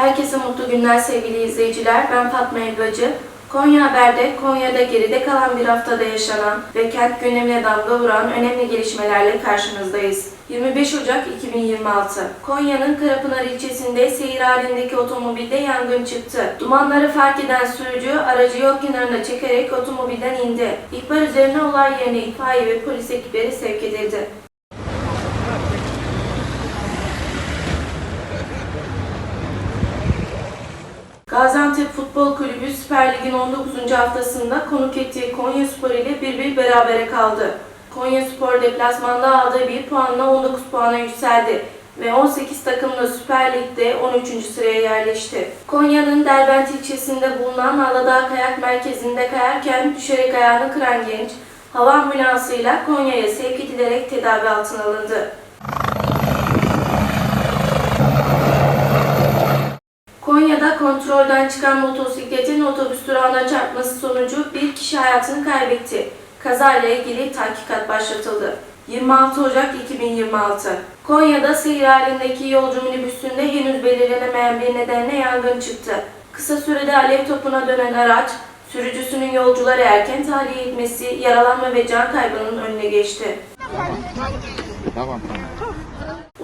Herkese mutlu günler sevgili izleyiciler. Ben Fatma Elbacı. Konya Haber'de Konya'da geride kalan bir haftada yaşanan ve kent gündemine damga vuran önemli gelişmelerle karşınızdayız. 25 Ocak 2026 Konya'nın Karapınar ilçesinde seyir halindeki otomobilde yangın çıktı. Dumanları fark eden sürücü aracı yol kenarına çekerek otomobilden indi. İhbar üzerine olay yerine itfaiye ve polis ekipleri sevk edildi. Gaziantep Futbol Kulübü Süper Lig'in 19. haftasında konuk ettiği Konya Spor ile bir bir berabere kaldı. Konya Spor deplasmanda aldığı bir puanla 19 puana yükseldi ve 18 takımla Süper Lig'de 13. sıraya yerleşti. Konya'nın Derbent ilçesinde bulunan Aladağ Kayak Merkezi'nde kayarken düşerek ayağını kıran genç, hava ambulansıyla Konya'ya sevk edilerek tedavi altına alındı. Konya'da kontrolden çıkan motosikletin otobüs durağına çarpması sonucu bir kişi hayatını kaybetti. Kazayla ilgili tahkikat başlatıldı. 26 Ocak 2026 Konya'da seyir halindeki yolcu minibüsünde henüz belirlenemeyen bir nedenle yangın çıktı. Kısa sürede alev topuna dönen araç, sürücüsünün yolcuları erken tahliye etmesi, yaralanma ve can kaybının önüne geçti. Tamam tamam.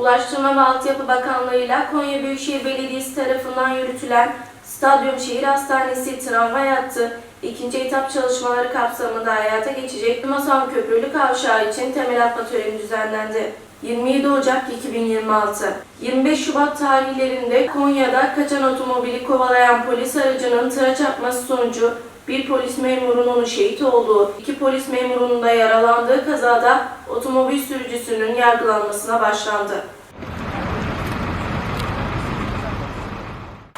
Ulaştırma ve Altyapı Bakanlığı ile Konya Büyükşehir Belediyesi tarafından yürütülen Stadyum Şehir Hastanesi tramvay hattı ikinci etap çalışmaları kapsamında hayata geçecek Masam Köprülü Kavşağı için temel atma töreni düzenlendi. 27 Ocak 2026 25 Şubat tarihlerinde Konya'da kaçan otomobili kovalayan polis aracının tıra çarpması sonucu bir polis memurunun şehit olduğu, iki polis memurunun da yaralandığı kazada otomobil sürücüsünün yargılanmasına başlandı.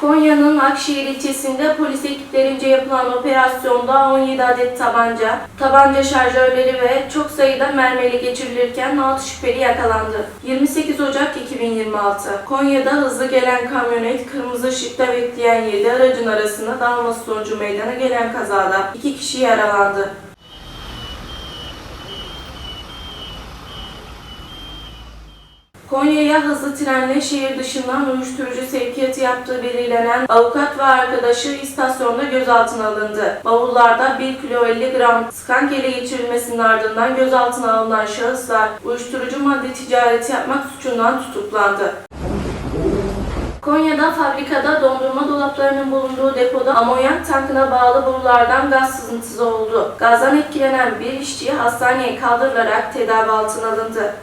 Konya'nın Akşehir ilçesinde polis ekiplerince yapılan operasyonda 17 adet tabanca, tabanca şarjörleri ve çok sayıda mermili geçirilirken 6 şüpheli yakalandı. 28 Ocak 2026 Konya'da hızlı gelen kamyonet kırmızı ışıkta bekleyen 7 aracın arasında dalması sonucu meydana gelen kazada 2 kişi yaralandı. Konya'ya hızlı trenle şehir dışından uyuşturucu sevkiyatı yaptığı belirlenen avukat ve arkadaşı istasyonda gözaltına alındı. Bavullarda 1 kilo 50 gram skank ele geçirilmesinin ardından gözaltına alınan şahıslar uyuşturucu madde ticareti yapmak suçundan tutuklandı. Konya'da fabrikada dondurma dolaplarının bulunduğu depoda amonyak tankına bağlı borulardan gaz sızıntısı oldu. Gazdan etkilenen bir işçi hastaneye kaldırılarak tedavi altına alındı.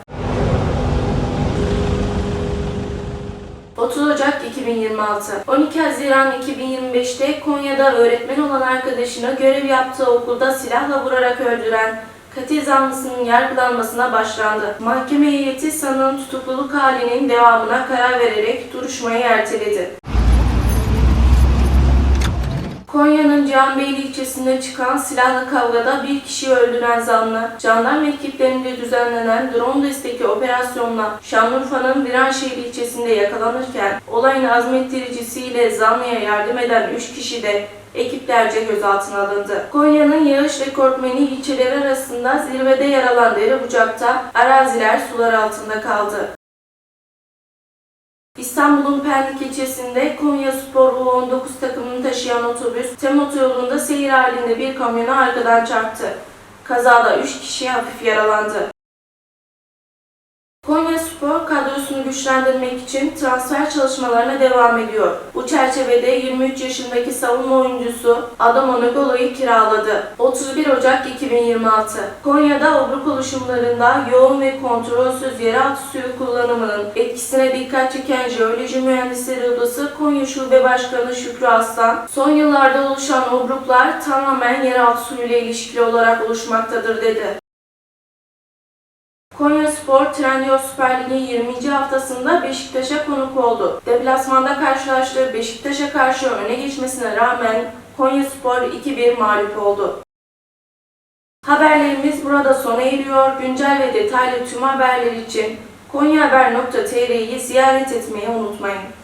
30 Ocak 2026 12 Haziran 2025'te Konya'da öğretmen olan arkadaşını görev yaptığı okulda silahla vurarak öldüren katil zanlısının yargılanmasına başlandı. Mahkeme heyeti sanığın tutukluluk halinin devamına karar vererek duruşmayı erteledi. Konya'nın Cihanbeyli ilçesinde çıkan silahlı kavgada bir kişiyi öldüren zanlı, jandarma ekiplerince düzenlenen drone destekli operasyonla Şanlıurfa'nın Viranşehir ilçesinde yakalanırken olayın azmettiricisiyle zanlıya yardım eden 3 kişi de ekiplerce gözaltına alındı. Konya'nın yağış rekortmeni ilçeleri arasında zirvede yer alan Derebucak'ta araziler sular altında kaldı. İstanbul'un Pendik ilçesinde Konya Spor U19 takımını taşıyan otobüs tem otoyolunda seyir halinde bir kamyona arkadan çarptı. Kazada 3 kişi hafif yaralandı. Konya Spor kadrosunu güçlendirmek için transfer çalışmalarına devam ediyor. Bu çerçevede 23 yaşındaki savunma oyuncusu Adam Onagolo'yu kiraladı. 31 Ocak 2026 Konya'da obruk oluşumlarında yoğun ve kontrolsüz yeraltı suyu kullanımının etkisine dikkat çeken Jeoloji Mühendisleri Odası Konya Şube Başkanı Şükrü Aslan, son yıllarda oluşan obruklar tamamen yeraltı suyuyla ilişkili olarak oluşmaktadır dedi. Konya Spor Trendyol Süper Lig'in 20. haftasında Beşiktaş'a konuk oldu. Deplasmanda karşılaştığı Beşiktaş'a karşı öne geçmesine rağmen Konya Spor 2-1 mağlup oldu. Haberlerimiz burada sona eriyor. Güncel ve detaylı tüm haberler için konyahaber.tr'yi ziyaret etmeyi unutmayın.